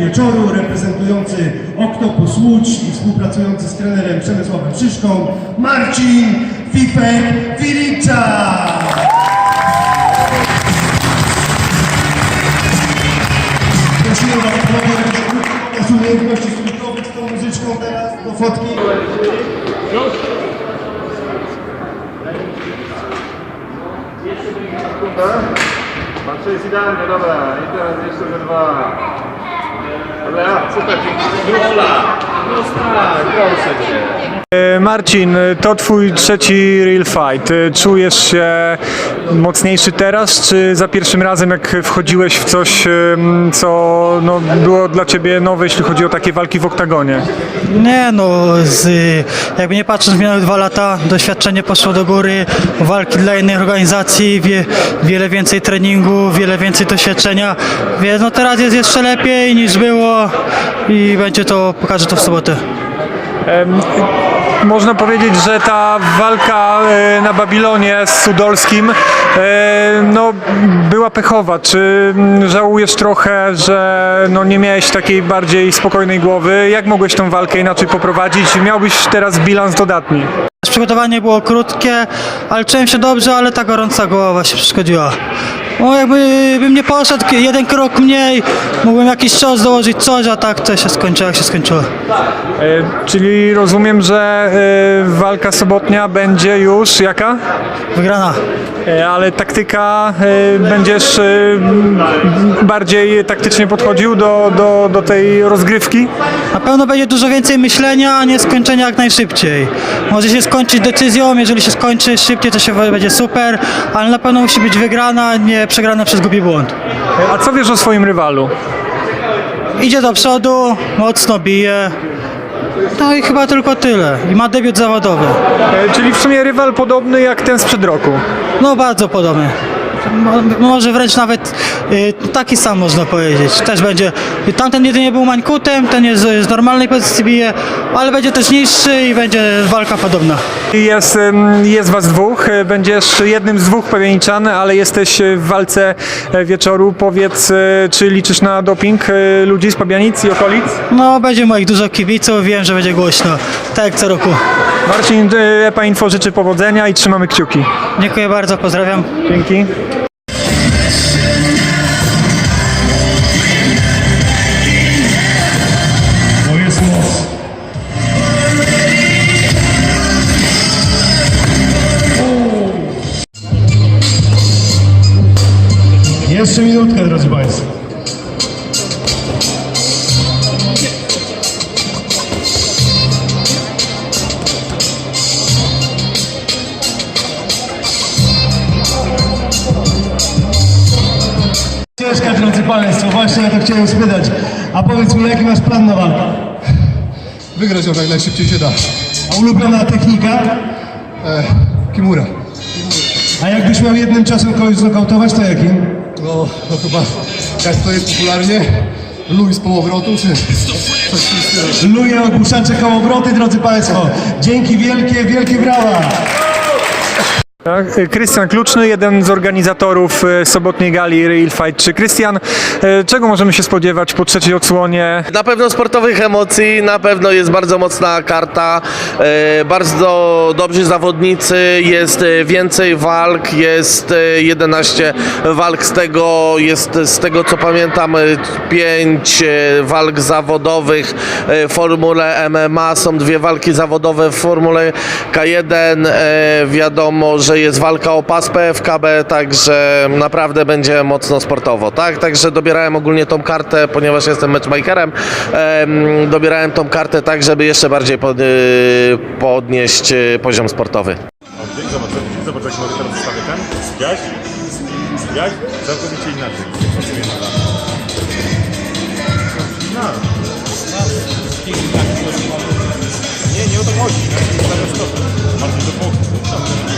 wieczoru, reprezentujący Oktopus Łódź i współpracujący z trenerem Przemysławem Szyszką, Marcin Fifek Filicza. Prosimy Was panowie, z umiejętności skutkowych z tą muzyczką teraz do fotki. Patrzę, jest idealnie, dobra. I teraz jeszcze dwa. Super. Gola! No tak, proszę cię. E, Marcin, to twój trzeci real fight. E, Czujesz się mocniejszy teraz, czy za pierwszym razem jak wchodziłeś w coś, co no, było dla ciebie nowe, jeśli chodzi o takie walki w oktagonie? Nie no, z, jakby nie patrząc, minęły dwa lata, doświadczenie poszło do góry, walki dla innych organizacji, wie, wiele więcej treningu, wiele więcej doświadczenia, więc no teraz jest jeszcze lepiej niż było i będzie to, pokaże to w sobotę. Em, Można powiedzieć, że ta walka e, na Babilonie z Sudolskim e, no, była pechowa. Czy mm, żałujesz trochę, że no, nie miałeś takiej bardziej spokojnej głowy? Jak mogłeś tą walkę inaczej poprowadzić? Miałbyś teraz bilans dodatni. Przygotowanie było krótkie, ale czułem się dobrze, ale ta gorąca głowa się przeszkodziła. No jakby bym nie poszedł jeden krok mniej, mógłbym jakiś cios dołożyć coś, a tak to się skończyło jak się skończyło. E, Czyli rozumiem, że e, walka sobotnia będzie już jaka? Wygrana. E, Ale taktyka, e, będziesz e, bardziej taktycznie podchodził do, do, do tej rozgrywki? Na pewno będzie dużo więcej myślenia, a nie skończenia jak najszybciej. Może się skończyć decyzją, jeżeli się skończy szybciej, to się będzie super, ale na pewno musi być wygrana, nie przegrana przez głupi błąd. A co wiesz o swoim rywalu? Idzie do przodu, mocno bije. No i chyba tylko tyle. I ma debiut zawodowy. E, Czyli w sumie rywal podobny jak ten sprzed roku. No bardzo podobny. Mo- Może wręcz nawet y, taki sam można powiedzieć. Też będzie. Tamten jedynie był mańkutem, ten jest z normalnej pozycji bije, ale będzie też niższy i będzie walka podobna. Jest, jest was dwóch, będziesz jednym z dwóch pawianiczan, ale jesteś w walce e, wieczoru. Powiedz, e, czy liczysz na doping e, ludzi z Pabianic i okolic? No, będzie moich dużo kibiców, wiem, że będzie głośno. Tak jak co roku. Marcin, e, EPA Info życzy powodzenia i trzymamy kciuki. Dziękuję bardzo, pozdrawiam. Dzięki. Jeszcze minutkę, drodzy Państwo. Państwo, właśnie o to chciałem spytać. A powiedz mi, jaki masz plan na walkę? Wygrać ją jak najszybciej się da. A ulubiona technika? E, Kimura. A jakbyś miał jednym czasem kogoś znokautować, to jakim? No, no chyba jak to jest popularnie, Louis z półobrotu, czy coś w tym stylu. Luje ogłuszacze kołowroty, drodzy Państwo. Dzięki wielkie, wielkie brawa. Tak, e, Krystian Kluczny, jeden z organizatorów e, sobotniej gali Real Fight. Czy Krystian, e, czego możemy się spodziewać po trzeciej odsłonie? Na pewno sportowych emocji, na pewno jest bardzo mocna karta, bardzo dobrzy zawodnicy, jest więcej walk, jest e, 11 walk, z tego jest z tego co pamiętam 5 walk zawodowych w formule MMA, są dwie walki zawodowe w formule K1, e, wiadomo, że że jest walka o pas PFKB, także naprawdę będzie mocno sportowo, tak? Także dobierałem ogólnie tą kartę, ponieważ jestem matchmakerem, dobierałem tą kartę tak, żeby jeszcze bardziej y, podnieść y, poziom sportowy. Zobacz, zobacz jak mogę teraz ustawię ten, jaś, jaś, całkowicie inaczej, pasuje na. Nie, nie o to chodzi, nie? To, bardziej do boku,